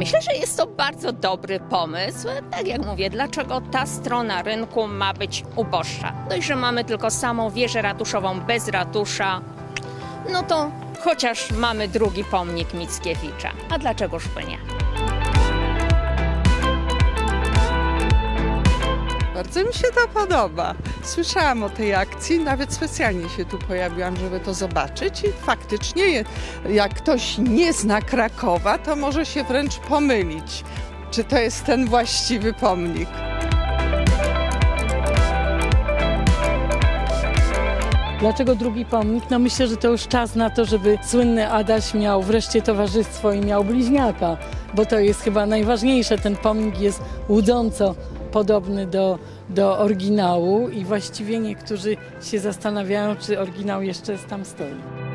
Myślę, że jest to bardzo dobry pomysł. Tak jak mówię, dlaczego ta strona rynku ma być uboższa? Dość, że mamy tylko samą wieżę ratuszową bez ratusza, no to chociaż mamy drugi pomnik Mickiewicza. A dlaczegoż by nie? Bardzo mi się to podoba. Słyszałam o tej akcji, nawet specjalnie się tu pojawiłam, żeby to zobaczyć i faktycznie jak ktoś nie zna Krakowa, to może się wręcz pomylić, czy to jest ten właściwy pomnik. Dlaczego drugi pomnik? No myślę, że to już czas na to, żeby słynny Adaś miał wreszcie towarzystwo i miał bliźniaka, bo to jest chyba najważniejsze. Ten pomnik jest łudząco podobny do, do oryginału i właściwie niektórzy się zastanawiają, czy oryginał jeszcze tam stoi.